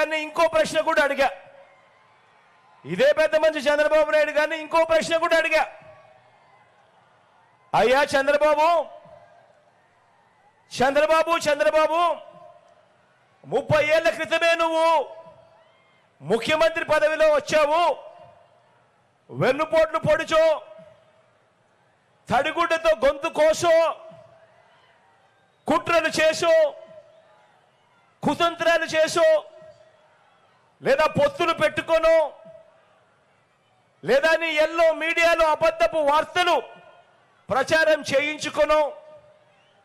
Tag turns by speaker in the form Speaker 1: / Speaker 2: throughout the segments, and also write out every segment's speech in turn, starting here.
Speaker 1: గారిని ఇంకో ప్రశ్న కూడా అడిగా. ఇదే పెద్ద మంచి చంద్రబాబు నాయుడు గారిని ఇంకో ప్రశ్న కూడా అడిగా. అయ్యా చంద్రబాబు చంద్రబాబు చంద్రబాబు ముప్పై ఏళ్ళ క్రితమే నువ్వు ముఖ్యమంత్రి పదవిలో వచ్చావు. వెన్నుపోట్లు పొడిచో తడిగుడ్డతో గొంతు కోసో కుట్రలు చేసో కుతంత్రాలు చేసో లేదా పొత్తులు పెట్టుకోను లేదా నీ ఎల్లో మీడియాలో అబద్ధపు వార్తలు ప్రచారం చేయించుకోను.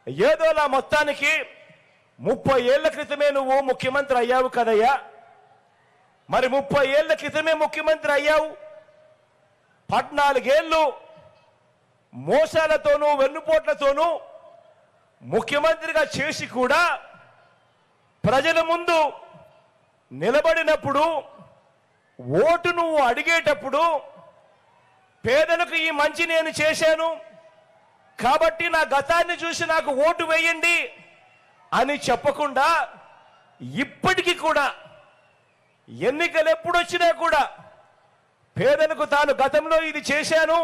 Speaker 1: ఏదోలా మొత్తానికి ముప్పై ఏళ్ళ క్రితమే నువ్వు ముఖ్యమంత్రి అయ్యావు కదయ్యా. మరి ముప్పై ఏళ్ళ క్రితమే ముఖ్యమంత్రి అయ్యావు. పద్నాలుగేళ్ళు మోసాలతోనూ వెన్నుపోట్లతోనూ ముఖ్యమంత్రిగా చేసి కూడా ప్రజల ముందు నిలబడినప్పుడు ఓటు నువ్వు అడిగేటప్పుడు పేదలకు ఈ మంచి నేను చేశాను కాబట్టి నా గతాన్ని చూసి నాకు ఓటు వేయండి అని చెప్పకుండా ఇప్పటికీ కూడా ఎన్నికలు ఎప్పుడొచ్చినా కూడా పేదలకు తాను గతంలో ఇది చేశాను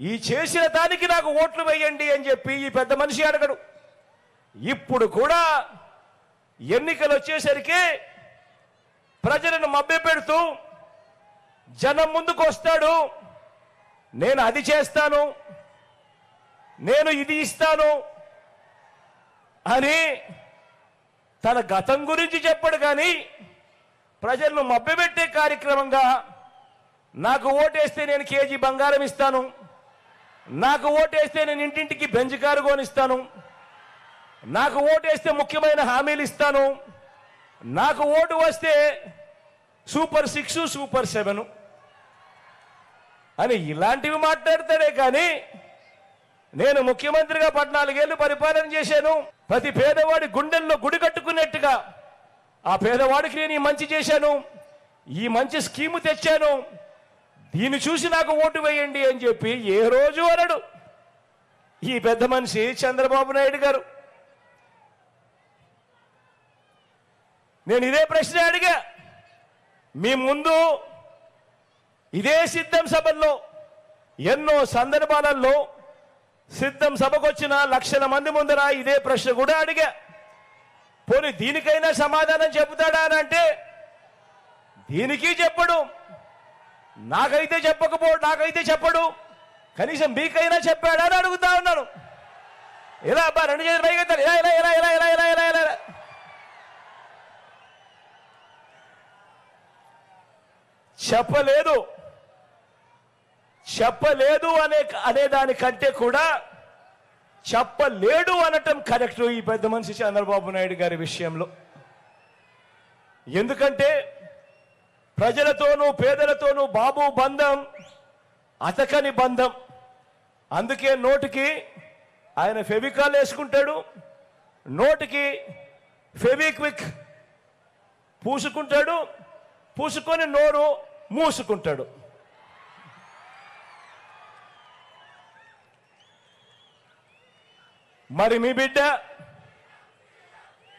Speaker 1: ఈ చేసిన దానికి నాకు ఓట్లు వేయండి అని చెప్పి ఈ పెద్ద మనిషి అడగడు. ఇప్పుడు కూడా ఎన్నికలు వచ్చేసరికి ప్రజలను మభ్యపెడుతూ జనం ముందుకు వస్తాడు. నేను అది చేస్తాను. నేను ఇది ఇస్తాను అని తన గతం గురించి చెప్పడు కానీ ప్రజలను మభ్యపెట్టే కార్యక్రమంగా నాకు ఓటేస్తే నేను కేజీ బంగారం ఇస్తాను. నాకు ఓటేస్తే నేను ఇంటింటికి బెంచ్ కారు కొనిస్తాను. నాకు ఓటేస్తే ముఖ్యమైన హామీలు ఇస్తాను. నాకు ఓటు వస్తే సూపర్ సిక్స్ సూపర్ సెవెన్. అని ఇలాంటివి మాట్లాడతాడే కానీ నేను ముఖ్యమంత్రిగా పద్నాలుగేళ్ళు పరిపాలన చేశాను. ప్రతి పేదవాడి గుండెల్లో గుడి కట్టుకున్నట్టుగా ఆ పేదవాడికి నేను ఈ మంచి చేశాను. ఈ మంచి స్కీము తెచ్చాను. దీన్ని చూసి నాకు ఓటు వేయండి అని చెప్పి ఏ రోజు అనడు. ఈ పెద్ద మనిషి చంద్రబాబు నాయుడు గారు. నేను ఇదే ప్రశ్న అడిగా మీ ముందు ఇదే సిద్ధం సభల్లో ఎన్నో సందర్భాలలో సిద్ధం సభకు వచ్చిన లక్షల మంది ముందర ఇదే ప్రశ్న కూడా అడిగా పోనీ దీనికైనా సమాధానం చెబుతాడా అని అంటే దీనికి చెప్పడు నాకైతే చెప్పకపో నాకైతే చెప్పడు కనీసం మీకైనా చెప్పాడా అని అడుగుతా ఉన్నాను ఎలా అబ్బా రెండు చేతులు పైకి ఎలా ఇలా ఇలా ఎలా ఇలా ఎలా ఎలా ఇలా చెప్పలేదు. చెప్పలేదు అనే అనే దానికంటే కూడా చెప్పలేడు అనటం కరెక్ట్ ఈ పెద్ద మనిషి చంద్రబాబు నాయుడు గారి విషయంలో. ఎందుకంటే ప్రజలతోనూ పేదలతోనూ బాబు బంధం అతకని బంధం. అందుకే నోటికి ఆయన ఫెవికాల్ వేసుకుంటాడు నోటికి ఫెవిక్విక్ పూసుకుంటాడు పూసుకొని నోరు మూసుకుంటాడు. మరి మీ బిడ్డ?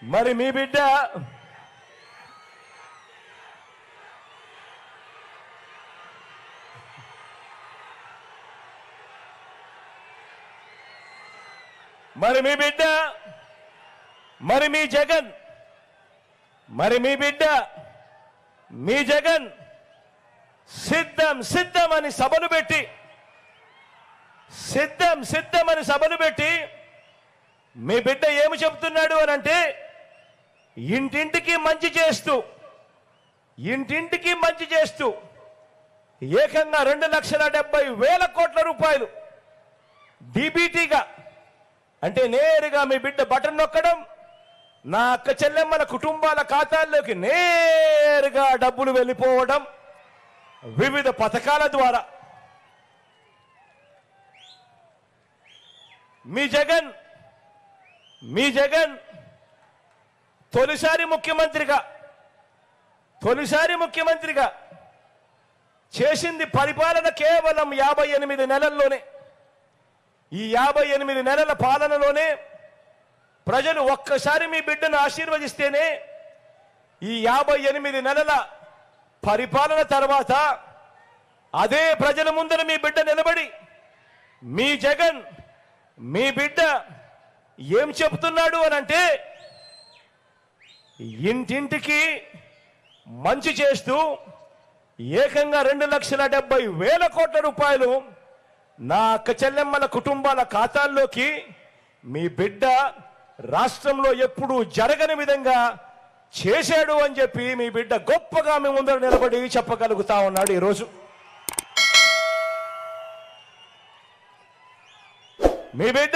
Speaker 1: మరి మీ బిడ్డ? మరి మీ బిడ్డ? మరి మీ జగన్? మరి మీ బిడ్డ? మీ జగన్? సిద్ధం సిద్ధం అని సభను పెట్టి సిద్ధం సిద్ధం అని సభను పెట్టి మీ బిడ్డ ఏమి చెప్తున్నాడు అని అంటే ఇంటింటికి మంచి చేస్తూ ఇంటింటికి మంచి చేస్తూ ఏకంగా రెండు లక్షల డెబ్బై వేల కోట్ల రూపాయలు డీబీటీగా అంటే నేరుగా మీ బిడ్డ బటన్ నొక్కడం నా అక్క చెల్లెమ్మల కుటుంబాల ఖాతాల్లోకి నేరుగా డబ్బులు వెళ్ళిపోవడం వివిధ పథకాల ద్వారా. మీ జగన్ మీ జగన్ తొలిసారి ముఖ్యమంత్రిగా తొలిసారి ముఖ్యమంత్రిగా చేసింది పరిపాలన కేవలం యాభై ఎనిమిది నెలల్లోనే. ఈ యాభై ఎనిమిది నెలల పాలనలోనే ప్రజలు ఒక్కసారి మీ బిడ్డను ఆశీర్వదిస్తేనే ఈ యాభై ఎనిమిది నెలల పరిపాలన తర్వాత అదే ప్రజల ముందర మీ బిడ్డ నిలబడి మీ జగన్ మీ బిడ్డ ఏం చెప్తున్నాడు అని అంటే ఇంటింటికి మంచి చేస్తూ ఏకంగా రెండు లక్షల డెబ్బై వేల కోట్ల రూపాయలు నా అక్క చెల్లెమ్మల కుటుంబాల ఖాతాల్లోకి మీ బిడ్డ రాష్ట్రంలో ఎప్పుడూ జరగని విధంగా చేశాడు అని చెప్పి మీ బిడ్డ గొప్పగా మీ ముందర నిలబడి చెప్పగలుగుతా ఉన్నాడు ఈరోజు. మీ బిడ్డ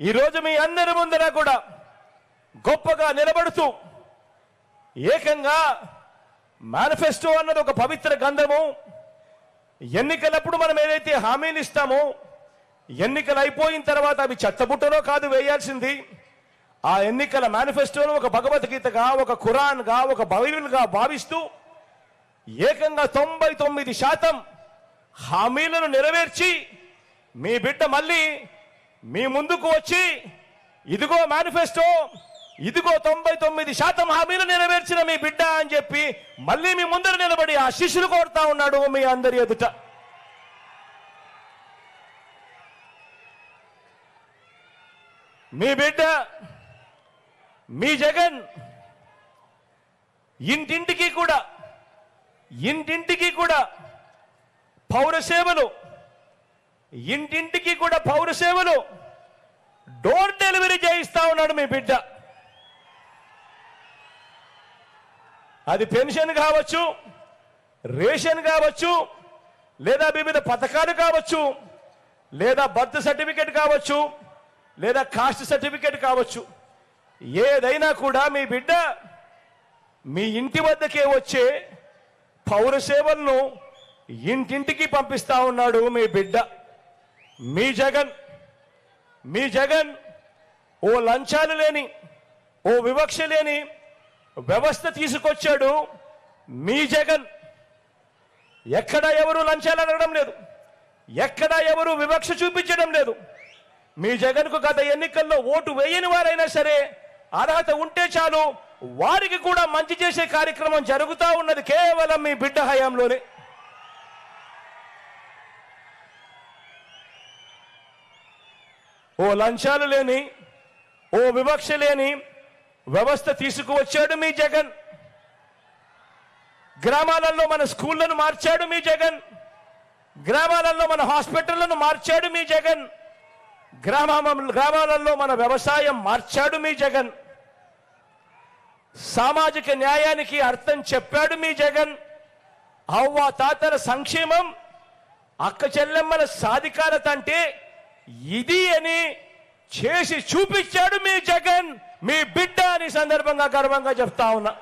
Speaker 1: ఈరోజు మీ అందరి ముందర కూడా గొప్పగా నిలబడుతూ ఏకంగా మేనిఫెస్టో అన్నది ఒక పవిత్ర గంధము. ఎన్నికలప్పుడు మనం ఏదైతే హామీలు ఇస్తామో ఎన్నికలు అయిపోయిన తర్వాత అవి చెత్తబుట్టలో కాదు వేయాల్సింది. ఆ ఎన్నికల మేనిఫెస్టోను ఒక భగవద్గీతగా ఒక ఖురాన్గా ఒక బైబిల్గా భావిస్తూ ఏకంగా తొంభై తొమ్మిది శాతం హామీలను నెరవేర్చి మీ బిడ్డ మళ్ళీ మీ ముందుకు వచ్చి ఇదిగో మేనిఫెస్టో ఇదిగో తొంభై తొమ్మిది శాతం హామీలు నెరవేర్చిన మీ బిడ్డ అని చెప్పి మళ్ళీ మీ ముందర నిలబడి ఆ శిష్యులు కోరుతా ఉన్నాడు మీ అందరి ఎదుట. మీ బిడ్డ మీ జగన్ ఇంటింటికి కూడా ఇంటింటికి కూడా పౌర సేవలు ఇంటింటికి కూడా పౌర సేవలు డోర్ డెలివరీ చేయిస్తా ఉన్నాడు మీ బిడ్డ. అది పెన్షన్ కావచ్చు రేషన్ కావచ్చు లేదా వివిధ పథకాలు కావచ్చు లేదా బర్త్ సర్టిఫికేట్ కావచ్చు లేదా కాస్ట్ సర్టిఫికేట్ కావచ్చు. ఏదైనా కూడా మీ బిడ్డ మీ ఇంటి వద్దకే వచ్చే పౌర సేవలను ఇంటింటికి పంపిస్తా ఉన్నాడు మీ బిడ్డ. మీ జగన్ మీ జగన్ ఓ లంచాలు లేని ఓ వివక్ష లేని వ్యవస్థ తీసుకొచ్చాడు మీ జగన్. ఎక్కడ ఎవరు లంచాలు అడగడం లేదు. ఎక్కడ ఎవరు వివక్ష చూపించడం లేదు. మీ జగన్కు గత ఎన్నికల్లో ఓటు వేయని వారైనా సరే అర్హత ఉంటే చాలు వారికి కూడా మంచి చేసే కార్యక్రమం జరుగుతూ ఉన్నది కేవలం మీ బిడ్డ హయాంలోనే. ఓ లంచాలు లేని ఓ వివక్ష లేని వ్యవస్థ తీసుకువచ్చాడు మీ జగన్. గ్రామాలలో మన స్కూళ్ళను మార్చాడు మీ జగన్. గ్రామాలలో మన హాస్పిటళ్ళను మార్చాడు మీ జగన్. గ్రామ గ్రామాలలో మన వ్యవసాయం మార్చాడు మీ జగన్. సామాజిక న్యాయానికి అర్థం చెప్పాడు మీ జగన్. అవ్వ తాతల సంక్షేమం అక్క చెల్లెమ్మల సాధికారత అంటే ఇది అని చేసి చూపించాడు మీ జగన్. మీ బిడ్డ అని సందర్భంగా గర్వంగా చెప్తా ఉన్నా.